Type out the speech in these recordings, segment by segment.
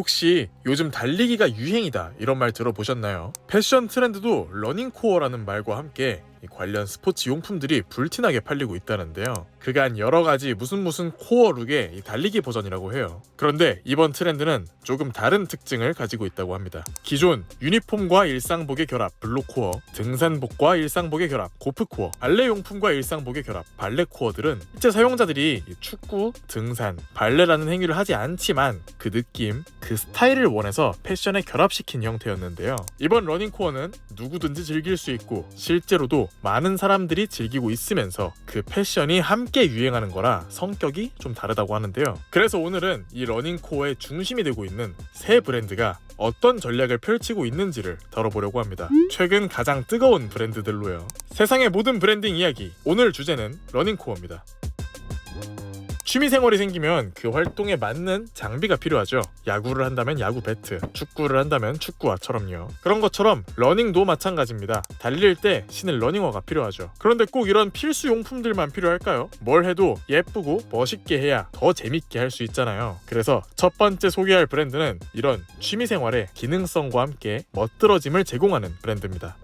혹시 요즘 달리기가 유행이다 이런 말 들어보셨나요? 패션 트렌드도 러닝코어라는 말과 함께 이 관련 스포츠 용품들이 불티나게 팔리고 있다는데요. 그간 여러 가지 무슨 무슨 코어 룩의 이 달리기 버전이라고 해요. 그런데 이번 트렌드는 조금 다른 특징을 가지고 있다고 합니다. 기존 유니폼과 일상복의 결합 블루코어, 등산복과 일상복의 결합 고프코어, 발레 용품과 일상복의 결합 발레코어들은 실제 사용자들이 이 축구, 등산, 발레라는 행위를 하지 않지만 그 느낌, 그 스타일을 원해서 패션에 결합시킨 형태였는데요. 이번 러닝코어는 누구든지 즐길 수 있고 실제로도 많은 사람들이 즐기고 있으면서 그 패션이 함께 유행하는 거라 성격이 좀 다르다고 하는데요. 그래서 오늘은 이 러닝코어의 중심이 되고 있는 새 브랜드가 어떤 전략을 펼치고 있는지를 다뤄보려고 합니다. 최근 가장 뜨거운 브랜드들로요. 세상의 모든 브랜딩 이야기. 오늘 주제는 러닝코어입니다. 취미생활이 생기면 그 활동에 맞는 장비가 필요하죠. 야구를 한다면 야구 배트, 축구를 한다면 축구화처럼요. 그런 것처럼 러닝도 마찬가지입니다. 달릴 때 신을 러닝화가 필요하죠. 그런데 꼭 이런 필수 용품들만 필요할까요? 뭘 해도 예쁘고 멋있게 해야 더 재밌게 할 수 있잖아요. 그래서 첫 번째 소개할 브랜드는 이런 취미생활의 기능성과 함께 멋들어짐을 제공하는 브랜드입니다.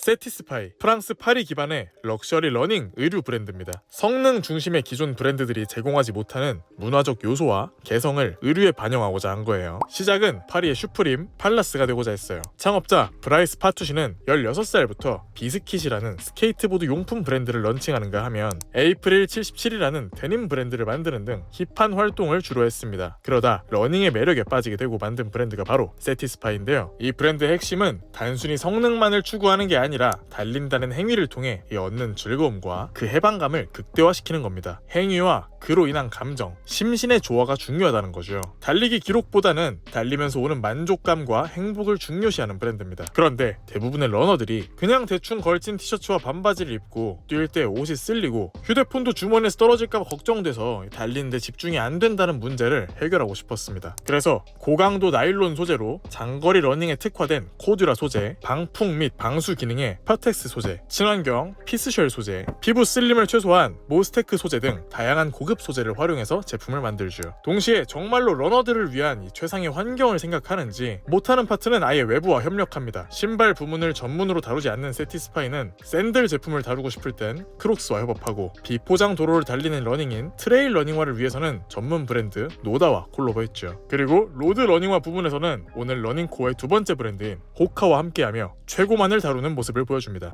세티스파이 프랑스 파리 기반의 럭셔리 러닝 의류 브랜드입니다. 성능 중심의 기존 브랜드들이 제공하지 못하는 문화적 요소와 개성을 의류에 반영하고자 한 거예요. 시작은 파리의 슈프림 팔라스가 되고자 했어요. 창업자 브라이스 파투시는 16살부터 비스킷이라는 스케이트보드 용품 브랜드를 런칭하는가 하면 에이프릴 77이라는 데님 브랜드를 만드는 등 힙한 활동을 주로 했습니다. 그러다 러닝의 매력에 빠지게 되고 만든 브랜드가 바로 세티스파인데요. 이 브랜드의 핵심은 단순히 성능만을 추구하는 게 아니라 달린다는 행위를 통해 이 얻는 즐거움과 그 해방감을 극대화시키는 겁니다. 행위와 그로 인한 감정, 심신의 조화가 중요하다는 거죠. 달리기 기록보다는 달리면서 오는 만족감과 행복을 중요시하는 브랜드입니다. 그런데 대부분의 러너들이 그냥 대충 걸친 티셔츠와 반바지를 입고 뛸 때 옷이 쓸리고 휴대폰도 주머니에서 떨어질까봐 걱정돼서 달리는데 집중이 안 된다는 문제를 해결하고 싶었습니다. 그래서 고강도 나일론 소재로 장거리 러닝에 특화된 코듀라 소재, 방풍 및 방수 기능 의 파텍스 소재, 친환경 피스쉘 소재, 피부 슬림을 최소한 모스테크 소재 등 다양한 고급 소재를 활용해서 제품을 만들죠. 동시에 정말로 러너들을 위한 이 최상의 환경을 생각하는지 못하는 파트는 아예 외부와 협력합니다. 신발 부문을 전문으로 다루지 않는 세티스파이는 샌들 제품을 다루고 싶을 땐 크록스와 협업하고 비포장 도로를 달리는 러닝인 트레일 러닝화를 위해서는 전문 브랜드 노다와 콜라보했죠. 그리고 로드 러닝화 부분에서는 오늘 러닝코어의 두 번째 브랜드인 호카와 함께하며 최고만을 다루는 모습을 보여줍니다.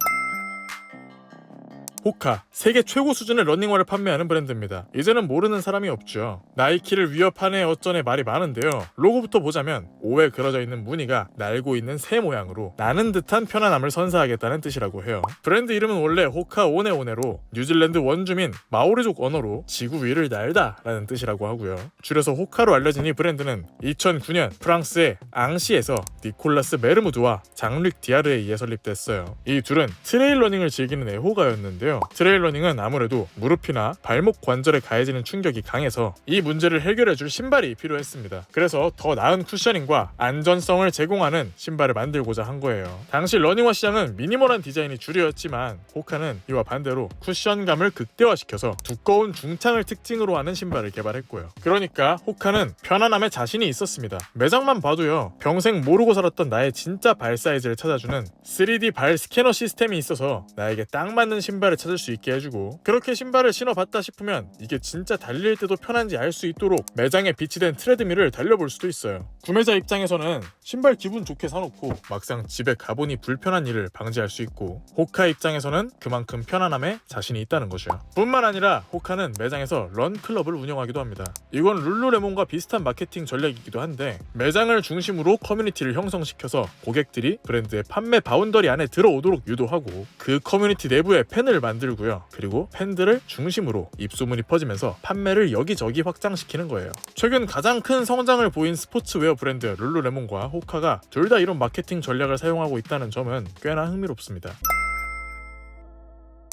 호카 세계 최고 수준의 러닝화를 판매하는 브랜드입니다. 이제는 모르는 사람이 없죠. 나이키를 위협하네 어쩌네 말이 많은데요. 로고부터 보자면 오에 그려져 있는 무늬가 날고 있는 새 모양으로 나는 듯한 편안함을 선사하겠다는 뜻이라고 해요. 브랜드 이름은 원래 호카 오네오네로 뉴질랜드 원주민 마오리족 언어로 지구 위를 날다 라는 뜻이라고 하고요. 줄여서 호카로 알려진 이 브랜드는 2009년 프랑스의 앙시에서 니콜라스 메르무드와 장릭 디아르에 의해 설립됐어요. 이 둘은 트레일 러닝을 즐기는 애호가였는데요. 트레일 러닝은 아무래도 무릎이나 발목 관절에 가해지는 충격이 강해서 이 문제를 해결해줄 신발이 필요했습니다. 그래서 더 나은 쿠셔닝과 안전성을 제공하는 신발을 만들고자 한 거예요. 당시 러닝화 시장은 미니멀한 디자인이 주류였지만 호카는 이와 반대로 쿠션감을 극대화시켜서 두꺼운 중창을 특징으로 하는 신발을 개발했고요. 그러니까 호카는 편안함에 자신이 있었습니다. 매장만 봐도요. 평생 모르고 살았던 나의 진짜 발 사이즈를 찾아주는 3D 발 스캐너 시스템이 있어서 나에게 딱 맞는 신발을 찾을 수 있게 해주고 그렇게 신발을 신어봤다 싶으면 이게 진짜 달릴 때도 편한지 알 수 있도록 매장에 비치된 트레드밀을 달려볼 수도 있어요. 구매자 입장에서는 신발 기분 좋게 사놓고 막상 집에 가보니 불편한 일을 방지할 수 있고 호카 입장에서는 그만큼 편안함에 자신이 있다는 거죠. 뿐만 아니라 호카는 매장에서 런 클럽을 운영하기도 합니다. 이건 룰루레몬과 비슷한 마케팅 전략이기도 한데 매장을 중심으로 커뮤니티를 형성시켜서 고객들이 브랜드의 판매 바운더리 안에 들어오도록 유도하고 그 커뮤니티 내부에 팬을 만들 고요. 그리고 팬들을 중심으로 입소문이 퍼지면서 판매를 여기저기 확장시키는 거예요. 최근 가장 큰 성장을 보인 스포츠웨어 브랜드 룰루레몬과 호카가 둘 다 이런 마케팅 전략을 사용하고 있다는 점은 꽤나 흥미롭습니다.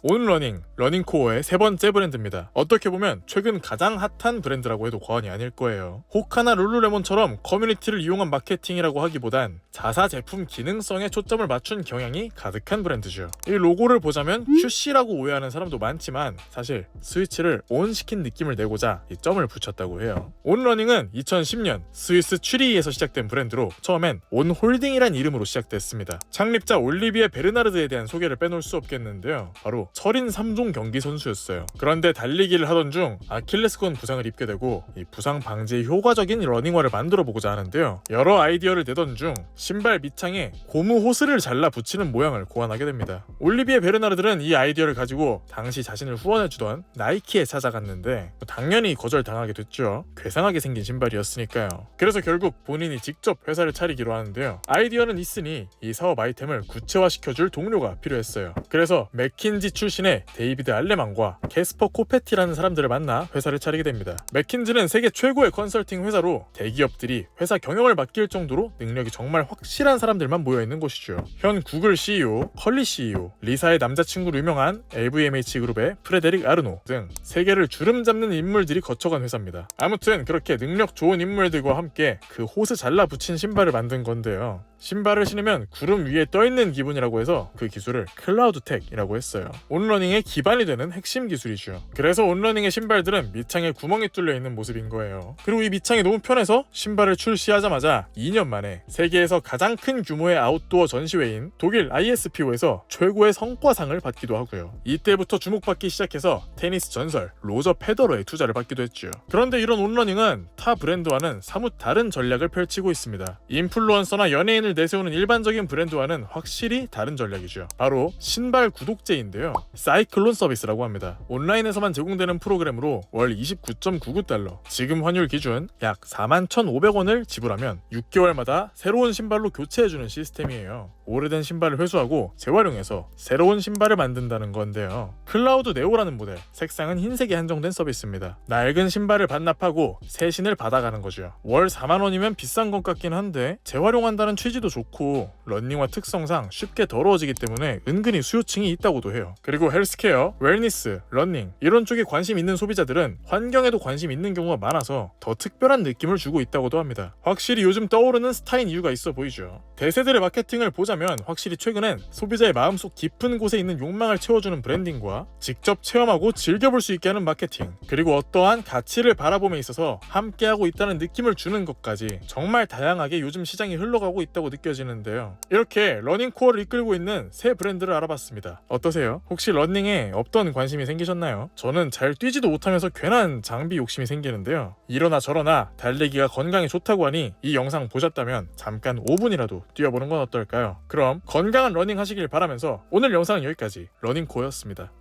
온러닝, 러닝코어의 세 번째 브랜드입니다. 어떻게 보면 최근 가장 핫한 브랜드라고 해도 과언이 아닐 거예요. 호카나 룰루레몬처럼 커뮤니티를 이용한 마케팅이라고 하기보단 자사 제품 기능성에 초점을 맞춘 경향이 가득한 브랜드죠. 이 로고를 보자면 QC라고 오해하는 사람도 많지만 사실 스위치를 온 시킨 느낌을 내고자 이 점을 붙였다고 해요. 온러닝은 2010년 스위스 추리히에서 시작된 브랜드로 처음엔 온홀딩이란 이름으로 시작됐습니다. 창립자 올리비에 베르나르드에 대한 소개를 빼놓을 수 없겠는데요. 바로 철인 3종 경기 선수였어요. 그런데 달리기를 하던 중 아킬레스건 부상을 입게 되고 이 부상 방지에 효과적인 러닝화를 만들어 보고자 하는데요. 여러 아이디어를 내던 중 신발 밑창에 고무 호스를 잘라 붙이는 모양을 고안하게 됩니다. 올리비에 베르나르드는 이 아이디어를 가지고 당시 자신을 후원해 주던 나이키에 찾아갔는데 당연히 거절당하게 됐죠. 괴상하게 생긴 신발이었으니까요. 그래서 결국 본인이 직접 회사를 차리기로 하는데요. 아이디어는 있으니 이 사업 아이템을 구체화시켜줄 동료가 필요했어요. 그래서 맥킨지 출신의 데이비드 알레만과 캐스퍼 코페티라는 사람들을 만나 회사를 차리게 됩니다. 맥킨지는 세계 최고의 컨설팅 회사로 대기업들이 회사 경영을 맡길 정도로 능력이 정말 확실한 사람들만 모여 있는 곳이죠. 현 구글 CEO, 컬리 CEO, 리사의 남자친구로 유명한 LVMH 그룹의 프레데릭 아르노 등 세계를 주름 잡는 인물들이 거쳐간 회사입니다. 아무튼 그렇게 능력 좋은 인물들과 함께 그 호스 잘라 붙인 신발을 만든 건데요. 신발을 신으면 구름 위에 떠 있는 기분이라고 해서 그 기술을 클라우드텍이라고 했어요. 온러닝의 기반이 되는 핵심 기술이죠. 그래서 온러닝의 신발들은 밑창에 구멍이 뚫려 있는 모습인 거예요. 그리고 이 밑창이 너무 편해서 신발을 출시하자마자 2년 만에 세계에서 가장 큰 규모의 아웃도어 전시회인 독일 ISPO에서 최고의 성과상을 받기도 하고요. 이때부터 주목받기 시작해서 테니스 전설 로저 페더러의 투자를 받기도 했죠. 그런데 이런 온러닝은 타 브랜드와는 사뭇 다른 전략을 펼치고 있습니다. 인플루언서나 연예인을 내세우는 일반적인 브랜드와는 확실히 다른 전략이죠. 바로 신발 구독제인데요. 사이클론 서비스라고 합니다. 온라인에서만 제공되는 프로그램으로 월 29.99달러, 지금 환율 기준 약 41,500원을 지불하면 6개월마다 새로운 신발로 교체해주는 시스템이에요. 오래된 신발을 회수하고 재활용해서 새로운 신발을 만든다는 건데요. 클라우드 네오라는 모델, 색상은 흰색이 한정된 서비스입니다. 낡은 신발을 반납하고 새 신을 받아가는 거죠. 월 4만 원이면 비싼 것 같긴 한데 재활용한다는 취지도 좋고 런닝화 특성상 쉽게 더러워지기 때문에 은근히 수요층이 있다고도 해요. 그리고 헬스케어, 웰니스, 런닝 이런 쪽에 관심 있는 소비자들은 환경에도 관심 있는 경우가 많아서 더 특별한 느낌을 주고 있다고도 합니다. 확실히 요즘 떠오르는 스타인 이유가 있어 보이죠. 대세들의 마케팅을 보자 면 확실히 최근엔 소비자의 마음속 깊은 곳에 있는 욕망을 채워주는 브랜딩과 직접 체험하고 즐겨볼 수 있게 하는 마케팅 그리고 어떠한 가치를 바라봄에 있어서 함께하고 있다는 느낌을 주는 것까지 정말 다양하게 요즘 시장이 흘러가고 있다고 느껴지는데요. 이렇게 러닝코어를 이끌고 있는 새 브랜드를 알아봤습니다. 어떠세요? 혹시 러닝에 없던 관심이 생기셨나요? 저는 잘 뛰지도 못하면서 괜한 장비 욕심이 생기는데요. 이러나 저러나 달리기가 건강에 좋다고 하니 이 영상 보셨다면 잠깐 5분이라도 뛰어보는 건 어떨까요? 그럼 건강한 러닝 하시길 바라면서 오늘 영상은 여기까지 러닝코어였습니다.